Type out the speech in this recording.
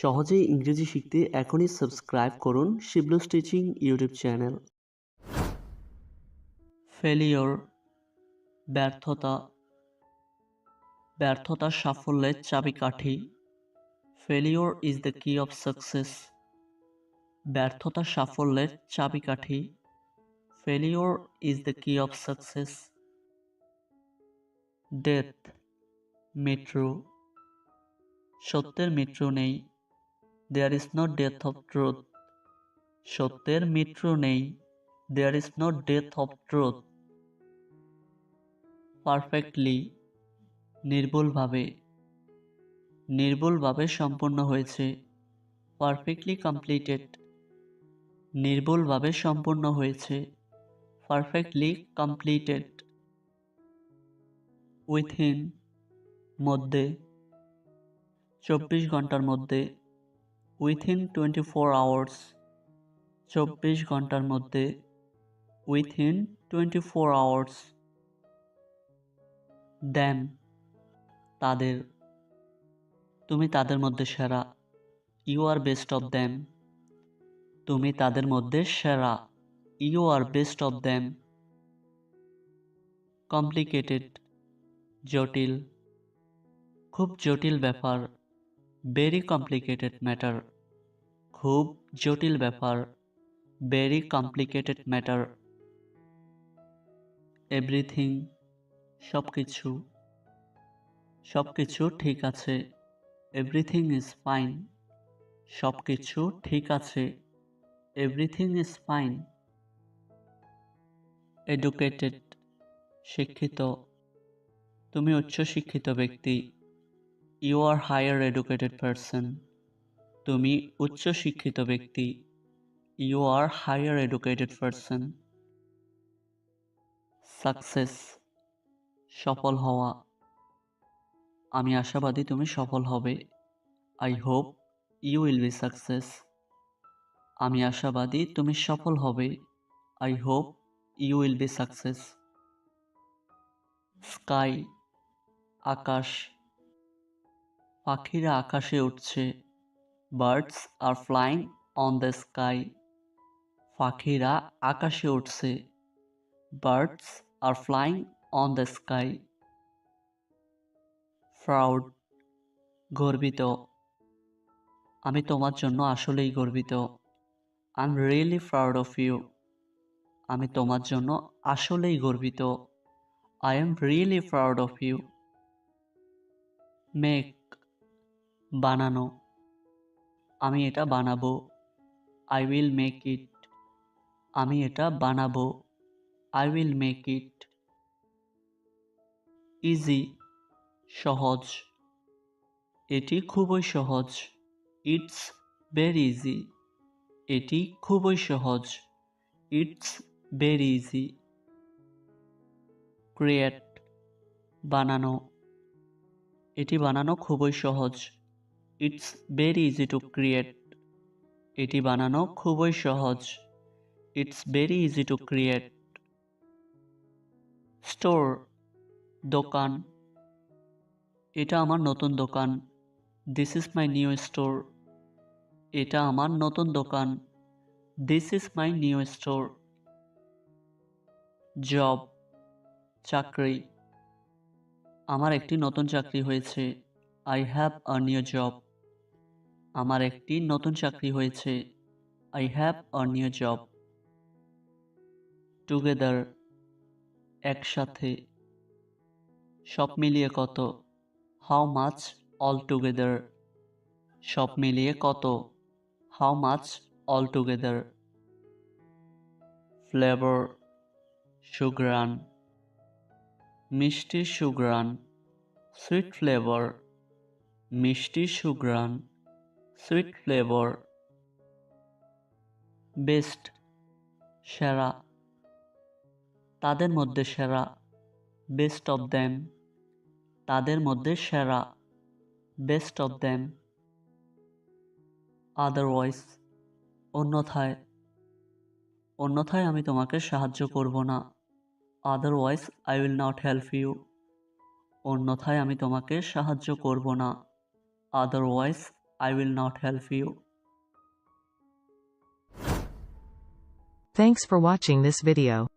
সহজেই ইংরেজি শিখতে এখনই সাবস্ক্রাইব করুন Shiblu stitching YouTube channel. Failure, ব্যর্থতা ব্যর্থতা সাফল্যের চাবিকাঠি। Failure is the key of success. ব্যর্থতা সাফল্যের চাবিকাঠি। Failure is the key of success. Death, মৃত্যু। সত্যের মৃত্যু নেই। There is no death of truth সত্যের মৃত্যু নেই। There is no death of truth perfectly নির্ভুলভাবে। নির্ভুলভাবে সম্পূর্ণ হয়েছে। পারফেক্টলি কমপ্লিটেড নির্ভুলভাবে সম্পূর্ণ হয়েছে। পারফেক্টলি কমপ্লিটেড উইথিন মধ্যে। চব্বিশ ঘণ্টার মধ্যে। উইথিন টোয়েন্টি ফোর আওয়ার্স চব্বিশ ঘণ্টার মধ্যে within twenty four hours then তাদের, তুমি তাদের মধ্যে সেরা you are best of them তুমি তাদের মধ্যে সেরা you are best of them complicated জটিল, খুব জটিল ব্যাপার। ভেরি কমপ্লিকেটেড ম্যাটার খুব জটিল ব্যাপার ভেরি কমপ্লিকেটেড ম্যাটার এভরিথিং সব কিছু সব কিছু ঠিক আছে এভরিথিং ইজ ফাইন সব কিছু ঠিক আছে এভরিথিং ইজ ফাইন এডুকেটেড শিক্ষিত, তুমি উচ্চ শিক্ষিত ব্যক্তি। You are higher educated person তুমি উচ্চ শিক্ষিত ব্যক্তি. You are higher educated person success সফল হওয়া। আমি আশাবাদী তুমি সফল হবে। I hope you will be success আমি আশাবাদী তুমি সফল হবে। I hope you will be success sky আকাশ. পাখিরা আকাশে উঠছে birds are flying on the sky পাখিরা আকাশে উঠছে birds are flying on the sky proud গর্বিত। আমি তোমার জন্য আসলেই গর্বিত। I am really proud of you আমি তোমার জন্য আসলেই গর্বিত। I am really proud of you make বানানো। আমি এটা বানাবো। আই উইল মেক ইট আমি এটা বানাবো। I will make it easy সহজ। এটি খুবই সহজ। ইটস ভেরি ইজি এটি খুবই সহজ। ইটস ভেরি ইজি ক্রিয়েট বানানো। এটি বানানো খুবই সহজ। It's very easy to create এটি বানানো খুবই সহজ। It's very easy to create store দোকান। এটা আমার নতুন দোকান। This is my new store এটা আমার নতুন দোকান। This is my new store job চাকরি। আমার একটি নতুন চাকরি হয়েছে। I have a new job আমার একটি নতুন চাকরি হয়েছে। I have a new job together একসাথে। সব মিলিয়ে কত? হাউ মাছ অল টুগেদার সব মিলিয়ে কত? How much all together flavour সুগ্রান মিষ্টি সুগ্রান সুইট ফ্লেভার মিষ্টি সুগ্রান সুইট ফ্লেভার বেস্ট সেরা তাদের মধ্যে সেরা। বেস্ট অফ দ্যাম তাদের মধ্যে সেরা। বেস্ট অফ দ্যাম আদারওয়াইজ অন্যথায়। অন্যথায় আমি তোমাকে সাহায্য করব না। Otherwise I will not help you অন্যথায় আমি তোমাকে সাহায্য করব না। Otherwise I will not help you. Thanks for watching this video.